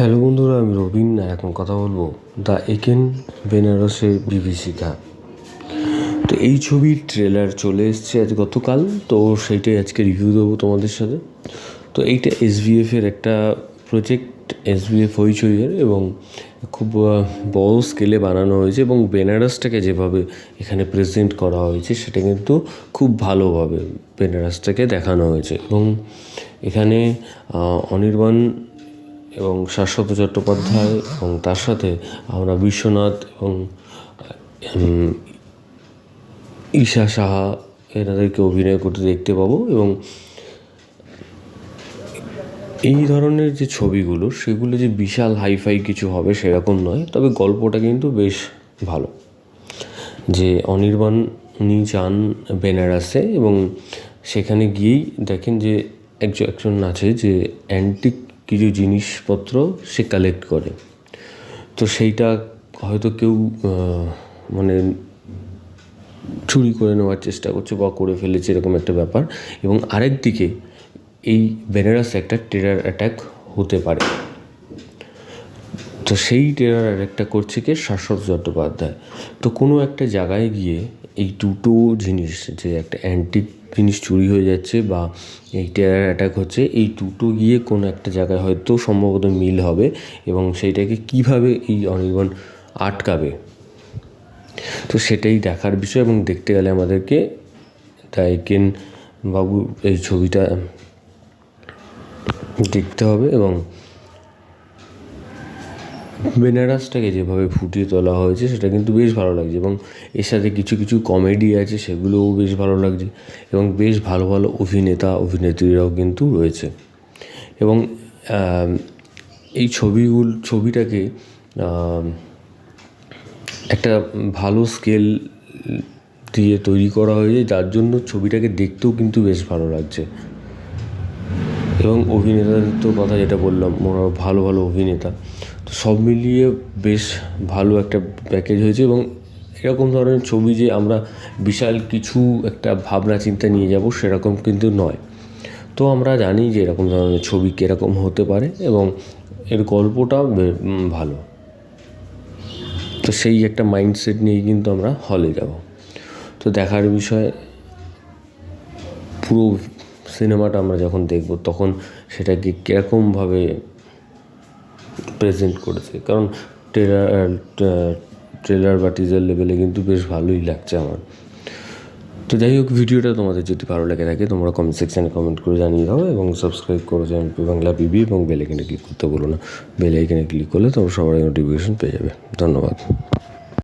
Hello বন্ধুরা, আমি রবিন আর এখন কথা বলব দ্য একেন বেনারসে বিভীষিকা। তো এই ছবির ট্রেলার চলে এসছে আজ গতকাল, তো সেইটাই আজকে রিভিউ দেবো তোমাদের সাথে। তো এইটা এসভিএফের একটা প্রজেক্ট এসভিএফ হইচইয়ের এবং খুব বড় স্কেলে বানানো হয়েছে এবং বেনারসটাকে যেভাবে এখানে প্রেজেন্ট করা হয়েছে, সেটা কিন্তু খুব ভালোভাবে বেনারসটাকে দেখানো হয়েছে। এবং এখানে অনির্বাণ এবং শাশ্বত চট্টোপাধ্যায় এবং তার সাথে আমরা বিশ্বনাথ এবং ঈশা সাহা এনাদেরকে অভিনয় করতে দেখতে পাবো এবং এই ধরনের যে ছবিগুলো, সেগুলো যে বিশাল হাইফাই কিছু হবে সেরকম নয়, তবে গল্পটা কিন্তু বেশ ভালো। যে অনির্বাণ উনি যান বেনারসে এবং সেখানে গিয়েই দেখেন যে একজন একজন আছে যে অ্যান্টিক কিছু জিনিসপত্র সে কালেক্ট করে। তো সেইটা হয়তো কেউ মানে চুরি করে নেওয়ার চেষ্টা করছে বা করে ফেলেছে এরকম একটা ব্যাপার। এবং আরেক দিকে এই বেনারস একটা টেরার অ্যাটাক হতে পারে। তো সেই টেরার অ্যাটাকটা করছে কে শাশ্বত চট্টোপাধ্যায়। তো কোনো একটা জায়গায় গিয়ে এই দুটো জিনিস, যে একটা অ্যান্টিক জিনিস চুরি হয়ে যাচ্ছে বা এই টেরার অ্যাটাক হচ্ছে, এই দুটো গিয়ে কোনো একটা জায়গায় হয়তো সম্ভবত মিল হবে এবং সেইটাকে কীভাবে এই অনির্বাণ আটকাবে? তো সেটাই দেখার বিষয় এবং দেখতে গেলে আমাদেরকে তাই কেন বাবু এই ছবিটা দেখতে হবে এবং বেনারসটাকে যেভাবে ফুটিয়ে তোলা হয়েছে, সেটা কিন্তু বেশ ভালো লাগছে এবং এর সাথে কিছু কিছু কমেডি আছে, সেগুলোও বেশ ভালো লাগছে এবং বেশ ভালো ভালো অভিনেতা, অভিনেত্রীরাও কিন্তু রয়েছে। এবং এই ছবিগুলো, ছবিটাকে একটা ভালো স্কেল দিয়ে তৈরি করা হয়েছে, যার জন্য ছবিটাকে দেখতেও কিন্তু বেশ ভালো লাগছে। এবং অভিনেতাদের তো কথা যেটা বললাম, ওরা ভালো ভালো অভিনেতা। তো সব মিলিয়ে বেশ ভালো একটা প্যাকেজ হয়েছে এবং এরকম ধরনের ছবি যে আমরা বিশাল কিছু একটা ভাবনা চিন্তা নিয়ে যাব সেরকম কিন্তু নয়। তো আমরা জানি যে এরকম ধরনের ছবি কীরকম হতে পারে এবং এর গল্পটাও বে- ভালো। তো সেই একটা মাইন্ডসেট নিয়ে কিন্তু আমরা হলে যাব। তো দেখার বিষয়, পুরো সিনেমাটা আমরা যখন দেখব তখন সেটাকে কীরকমভাবে প্রেজেন্ট করেছে। কারণ ট্রেলার ট্রেলার বা টিজার লেভেলে কিন্তু বেশ ভালোই লাগছে আমার। তো যাই হোক, ভিডিওটা তোমাদের যদি ভালো লেগে থাকে, তোমরা কমেন্ট সেকশানে কমেন্ট করে জানিয়ে দাও এবং সাবস্ক্রাইব করো চ্যানেল বাংলা বিবি এবং বেল ক্লিক করতে বলো না। বেল ক্লিক করলে তোমরা সবার নোটিফিকেশন পেয়ে যাবে। ধন্যবাদ।